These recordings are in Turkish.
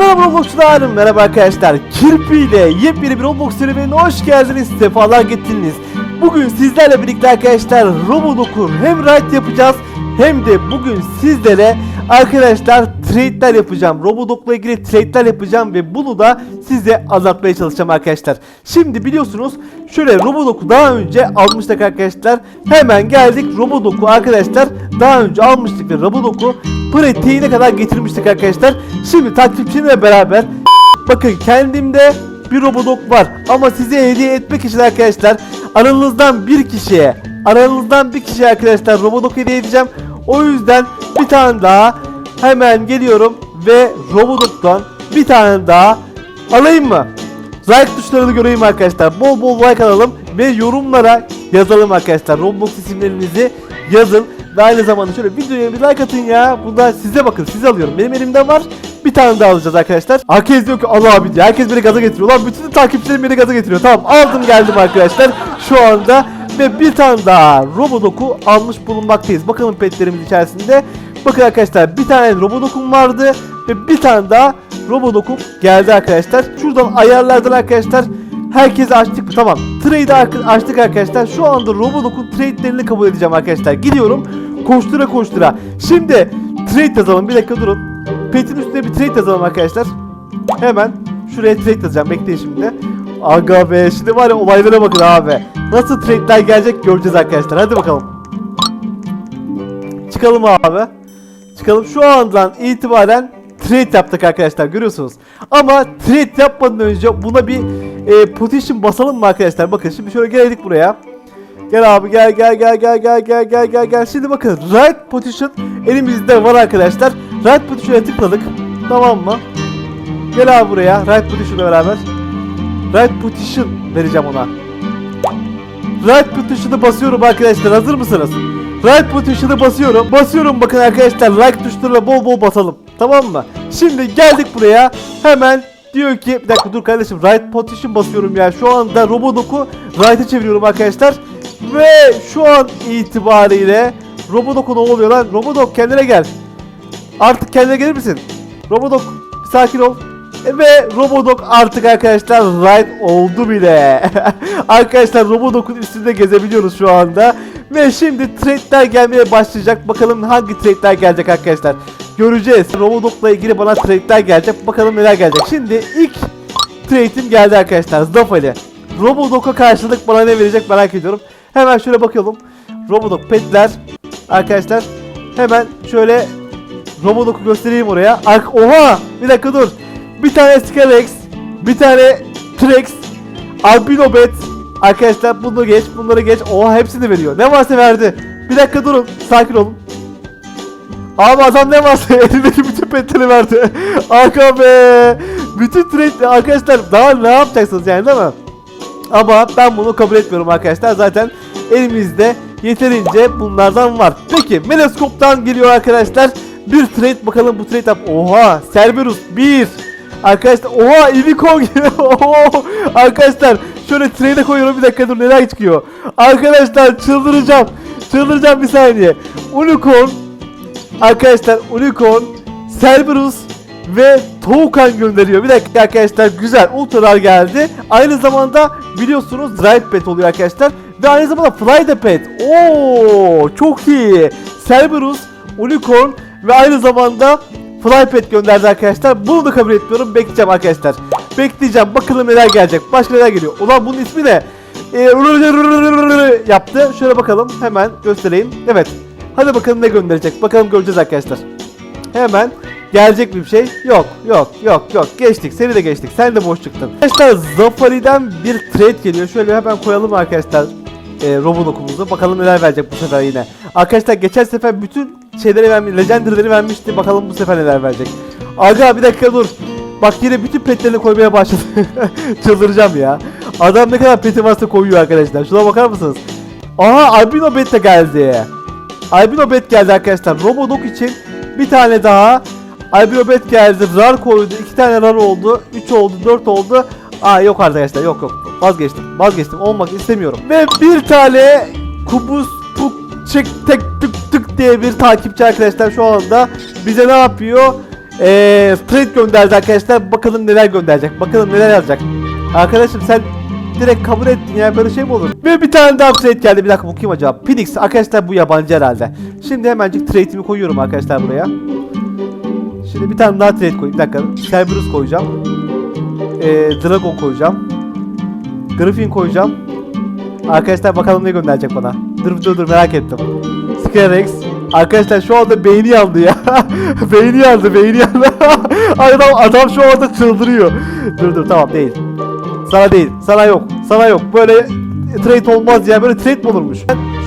Merhaba Roblox'lar, merhaba arkadaşlar. Kirpi ile yepyeni bir Roblox serüvenine hoş geldiniz, sefalar getirdiniz. Bugün sizlerle birlikte arkadaşlar Robodok'u hem raid yapacağız hem de bugün sizlere arkadaşlar trade'ler yapacağım. Robodok'la ilgili trade'ler yapacağım ve bunu da size anlatmaya çalışacağım arkadaşlar. Şimdi biliyorsunuz şöyle Robodok'u daha önce almıştık arkadaşlar. Hemen geldik Robodok'u arkadaşlar daha önce almıştık ve Robodok'u pratiğine kadar getirmiştik arkadaşlar. Şimdi takipçimle beraber bakın kendimde bir Robodok var ama size hediye etmek için arkadaşlar aranızdan bir kişiye aranızdan bir kişiye arkadaşlar Robodok hediye edeceğim. O yüzden bir tane daha hemen geliyorum ve Robodok'tan bir tane daha alayım mı? Like tuşlarını göreyim arkadaşlar. Bol bol like alalım ve yorumlara yazalım arkadaşlar. Roblox isimlerinizi yazın. Ve aynı zamanda şöyle videoya bir like atın ya. Bunda size bakın size alıyorum. Benim elimde var. Bir tane daha alacağız arkadaşlar. Herkes diyor ki Allah abi diyor. Herkes beni gaza getiriyor. Lan bütün takipçilerim beni gaza getiriyor. Tamam aldım geldim arkadaşlar. Şu anda ve bir tane daha Robodok'u almış bulunmaktayız. Bakalım petlerimiz içerisinde. Bakın arkadaşlar bir tane Robodok'um vardı ve bir tane daha Robodok'um geldi arkadaşlar. Şuradan ayarlardan arkadaşlar herkese açtık mı? Tamam. Trade'i açtık arkadaşlar. Şu anda Robodok'un trade'lerini kabul edeceğim arkadaşlar. Gidiyorum koştura koştura. Şimdi trade yazalım. Bir dakika durun. Pet'in üstüne bir trade yazalım arkadaşlar. Hemen şuraya trade yazacağım. Bekleyin şimdi. Aga be şimdi var ya olaylara bakın abi. Nasıl trade'ler gelecek göreceğiz arkadaşlar. Hadi bakalım. Çıkalım abi. Çıkalım şu andan itibaren trade yaptık arkadaşlar görüyorsunuz. Ama trade yapmadan önce buna bir e, position basalım mı arkadaşlar? Bakın şimdi şöyle geldik buraya. Gel abi gel gel gel gel gel gel gel gel gel. Şimdi bakın right position elimizde var arkadaşlar. Right position'a tıkladık. Tamam mı? Gel abi buraya right position'la beraber. Right position vereceğim ona. Right position'ı basıyorum arkadaşlar. Hazır mısınız? Right position'ı basıyorum. Basıyorum bakın arkadaşlar. Like tuşlarıyla bol bol basalım. Tamam mı? Şimdi geldik buraya. Hemen diyor ki bir dakika dur kardeşim. Right position basıyorum ya. Şu anda Robodok'u right'e çeviriyorum arkadaşlar. Ve şu an itibariyle Robodok'u ne oluyor lan? Robodok kendine gel. Artık kendine gelir misin? Robodok bir sakin ol. Ve Robodok artık arkadaşlar ride oldu bile. arkadaşlar Robodok'un üstünde gezebiliyoruz şu anda. Ve şimdi trade'ler gelmeye başlayacak. Bakalım hangi trade'ler gelecek arkadaşlar. Göreceğiz. Robodok'la ilgili bana trade'ler gelecek. Bakalım neler gelecek. Şimdi ilk trade'im geldi arkadaşlar. Zafali. Robodok'a karşılık bana ne verecek merak ediyorum. Hemen şöyle bakalım. Robodok petler. Arkadaşlar hemen şöyle Robodok'u göstereyim oraya. Ark Oha! Bir dakika dur. Bir tane Scarex, bir tane Trex, Albino Bet. Arkadaşlar bunu geç, bunları geç. Oha hepsini veriyor. Ne varsa verdi. Bir dakika durun. Sakin olun. Abi adam ne varsa elindeki bütün petleri verdi. Arka be. Bütün trade arkadaşlar daha ne yapacaksınız yani değil mi? Ama ben bunu kabul etmiyorum arkadaşlar. Zaten elimizde yeterince bunlardan var. Peki Meleskop'tan geliyor arkadaşlar. Bir trade bakalım bu trade yap. Oha Cerberus 1. Arkadaşlar oha Unicorn geliyor. Oho. Arkadaşlar şöyle trade'e koyuyorum bir dakika dur neler çıkıyor. Arkadaşlar çıldıracağım. Çıldıracağım bir saniye. Unicorn Arkadaşlar Unicorn, Cerberus ve Toucan gönderiyor. Bir dakika arkadaşlar güzel ultralar geldi. Aynı zamanda biliyorsunuz Drive Pet oluyor arkadaşlar. Ve aynı zamanda Fly the Pet. Oo çok iyi. Cerberus, Unicorn ve aynı zamanda Fly Pet gönderdi arkadaşlar. Bunu da kabul etmiyorum. Bekleyeceğim arkadaşlar. Bekleyeceğim. Bakalım neler gelecek. Başka neler geliyor. Ulan bunun ismi ne? Ee, yaptı. Şöyle bakalım. Hemen göstereyim. Evet. Hadi bakalım ne gönderecek. Bakalım göreceğiz arkadaşlar. Hemen gelecek bir şey. Yok yok yok yok. Geçtik. Seni de geçtik. Sen de boş çıktın. Arkadaşlar Zafari'den bir trade geliyor. Şöyle hemen koyalım arkadaşlar. E, Robodok'umuzu. Bakalım neler verecek bu sefer yine. Arkadaşlar geçen sefer bütün şeyleri vermiş. Legendary'leri vermişti. Bakalım bu sefer neler verecek. Aga bir dakika dur. Bak yine bütün petlerini koymaya başladı. Çıldıracağım ya. Adam ne kadar peti varsa koyuyor arkadaşlar. Şuna bakar mısınız? Aha Albino Bet de geldi. Albino Bet geldi arkadaşlar. Robodok için bir tane daha. Albino Bet geldi. Rar koydu. iki tane rar oldu. 3 oldu. 4 oldu. Aa yok arkadaşlar. Yok yok. Vazgeçtim. Vazgeçtim. Olmak istemiyorum. Ve bir tane Kubus Çık Tek Tık Tık diye bir takipçi arkadaşlar şu anda bize ne yapıyor? Eee trade gönderdi arkadaşlar. Bakalım neler gönderecek. Bakalım neler yazacak. Arkadaşım sen direkt kabul ettin ya böyle şey mi olur? Ve bir tane daha trade geldi. Bir dakika kim acaba? Phoenix. Arkadaşlar bu yabancı herhalde. Şimdi hemencik trade'imi koyuyorum arkadaşlar buraya. Şimdi bir tane daha trade koyayım. Bir dakika. Cerberus koyacağım. Ee, Dragon koyacağım. Griffin koyacağım. Arkadaşlar bakalım ne gönderecek bana. Dur dur dur merak ettim. Scarex. Arkadaşlar şu anda beyni yandı ya. beyni yandı, beyni yandı. adam, adam şu anda çıldırıyor. Dur dur tamam değil. Sana değil, sana yok, sana yok. Böyle trade olmaz ya. Böyle trade mi olurmuş?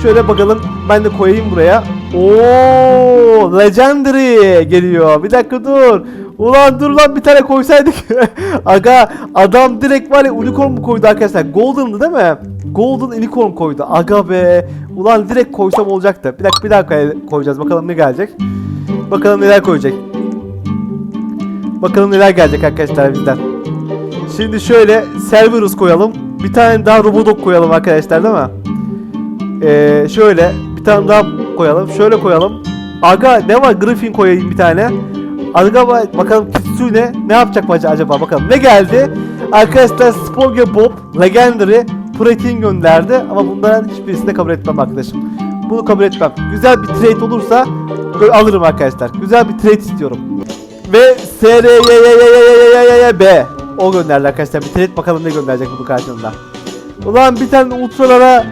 Şöyle bakalım. Ben de koyayım buraya. Oo, Legendary geliyor. Bir dakika dur. Ulan dur lan bir tane koysaydık. Aga adam direkt var ya unicorn mu koydu arkadaşlar? Golden'dı değil mi? Golden unicorn koydu. Aga be. Ulan direkt koysam olacaktı. Bir dakika bir dakika koyacağız. Bakalım ne gelecek. Bakalım neler koyacak. Bakalım neler gelecek arkadaşlar bizden. Şimdi şöyle Cerberus koyalım. Bir tane daha Robodog koyalım arkadaşlar değil mi? Ee, şöyle bir tane daha koyalım. Şöyle koyalım. Aga ne var? Griffin koyayım bir tane. Aga ba- bakalım Kitsune ne yapacak mı acaba bakalım. Ne geldi? Arkadaşlar Spogge Bob Legendary Protein gönderdi ama bunların hiçbirisini kabul etmem arkadaşım. Bunu kabul etmem. Güzel bir trade olursa alırım arkadaşlar. Güzel bir trade istiyorum. Ve SRYYYYYYYB o gönderdi arkadaşlar. Bir trade bakalım ne gönderecek bunun karşılığında. Ulan bir tane ultralara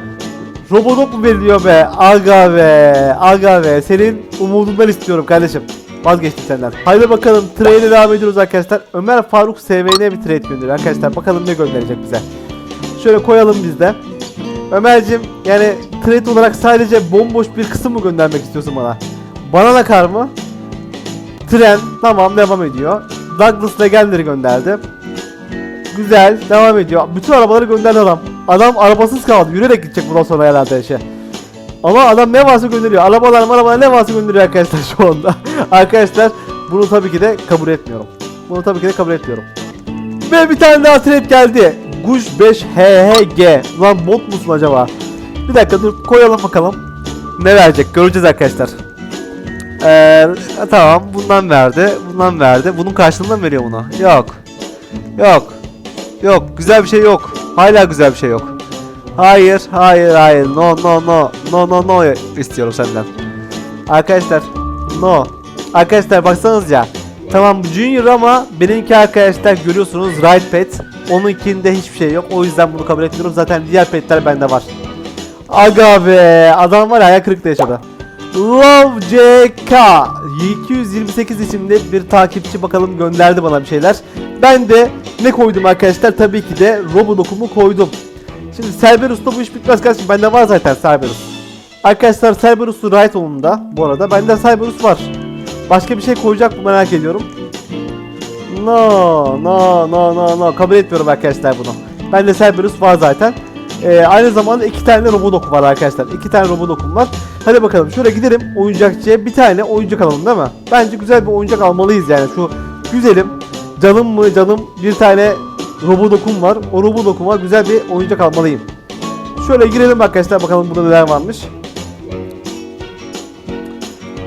Robodog mu veriliyor be? Aga be, aga be. Senin umudundan istiyorum kardeşim. Vazgeçtim senden. Haydi bakalım trade'e devam ediyoruz arkadaşlar. Ömer Faruk SVN bir trade gönderiyor arkadaşlar. Bakalım ne gönderecek bize. Şöyle koyalım biz de. Ömer'cim yani trade olarak sadece bomboş bir kısım mı göndermek istiyorsun bana? Banana kar mı? Tren tamam devam ediyor. Douglas Legendary gönderdi. Güzel devam ediyor. Bütün arabaları gönderdi adam. Adam arabasız kaldı. Yürüyerek gidecek bundan sonra herhalde işe. Ama adam ne varsa gönderiyor. Arabalar arabalar ne varsa gönderiyor arkadaşlar şu anda. arkadaşlar bunu tabii ki de kabul etmiyorum. Bunu tabii ki de kabul etmiyorum. Ve bir tane daha trade geldi. Guş 5 HHG. Lan bot musun acaba? Bir dakika dur koyalım bakalım. Ne verecek göreceğiz arkadaşlar. Ee, tamam bundan verdi. Bundan verdi. Bunun karşılığında mı veriyor buna? Yok. Yok. Yok. Güzel bir şey yok. Hala güzel bir şey yok. Hayır, hayır, hayır. No, no, no. No, no, no istiyorum senden. Arkadaşlar, no. Arkadaşlar baksanız ya. Tamam Junior ama benimki arkadaşlar görüyorsunuz Ride Pet. Onunkinde hiçbir şey yok. O yüzden bunu kabul etmiyorum. Zaten diğer petler bende var. Aga be. Adam var ya ayak kırıklığı yaşadı. Love JK 228 isimli bir takipçi bakalım gönderdi bana bir şeyler. Ben de ne koydum arkadaşlar? Tabii ki de Robodog'umu koydum. Şimdi Cerberus'ta bu iş bitmez kardeşim. Bende var zaten Cerberus. Arkadaşlar Cerberus'u right onunda bu arada. Bende Cerberus var. Başka bir şey koyacak mı merak ediyorum. No, no, no, no, no. Kabul etmiyorum arkadaşlar bunu. Bende Cerberus var zaten. Ee, aynı zamanda iki tane Robodog var arkadaşlar. İki tane Robodog'um var. Hadi bakalım şöyle gidelim oyuncakçıya bir tane oyuncak alalım değil mi? Bence güzel bir oyuncak almalıyız yani. Şu güzelim canım mı canım bir tane Robodog'um var. O Robodog'uma güzel bir oyuncak almalıyım. Şöyle girelim arkadaşlar bakalım burada neler varmış.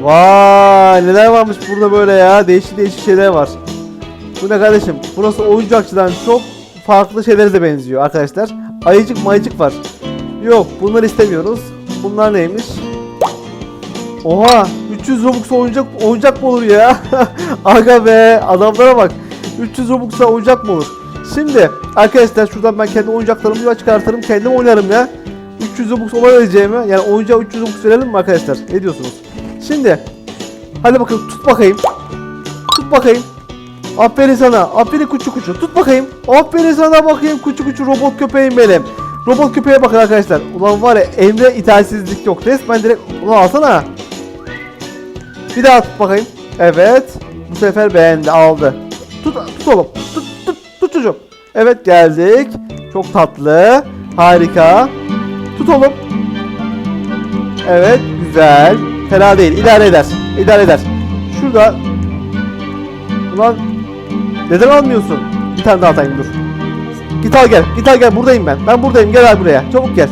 Vay neler varmış burada böyle ya. Değişik değişik şeyler var. Bu ne kardeşim? Burası oyuncakçıdan çok farklı şeylere de benziyor arkadaşlar. Ayıcık mayıcık var. Yok bunları istemiyoruz. Bunlar neymiş? Oha 300 Robux oyuncak oyuncak mı olur ya? Aga be adamlara bak. 300 Robux'a oyuncak mı olur? Şimdi arkadaşlar şuradan ben kendi oyuncaklarımı yola çıkartırım kendim oynarım ya. 300 Robux olabileceğimi yani oyuncağa 300 Robux verelim mi arkadaşlar? Ne diyorsunuz? Şimdi hadi bakalım tut bakayım. Tut bakayım. Aferin sana. Aferin kuçu kuçu. Tut bakayım. Aferin sana bakayım kuçu kuçu robot köpeğim benim. Robot köpeğe bakın arkadaşlar. Ulan var ya Emre itaatsizlik yok. Resmen direkt ulan alsana. Bir daha tut bakayım. Evet. Bu sefer beğendi aldı. Tut, tut oğlum. Tut. Evet geldik. Çok tatlı. Harika. Tut oğlum. Evet güzel. Fena değil. İdare eder. İdare eder. Şurada. Ulan neden almıyorsun? Bir tane daha atayım dur. Git al gel. Git al gel. Buradayım ben. Ben buradayım. Gel al buraya. Çabuk gel.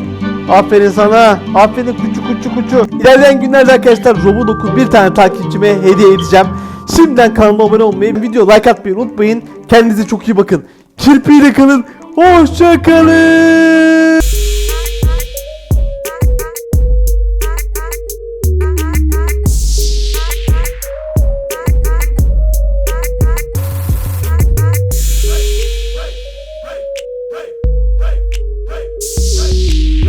Aferin sana. Aferin kuçu kuçu kuçu. İlerleyen günlerde arkadaşlar Robodog'u bir tane takipçime hediye edeceğim. Şimdiden kanalıma abone olmayı, video like atmayı unutmayın. Kendinize çok iyi bakın. Kirpiyle kalın. Hoşça kalın.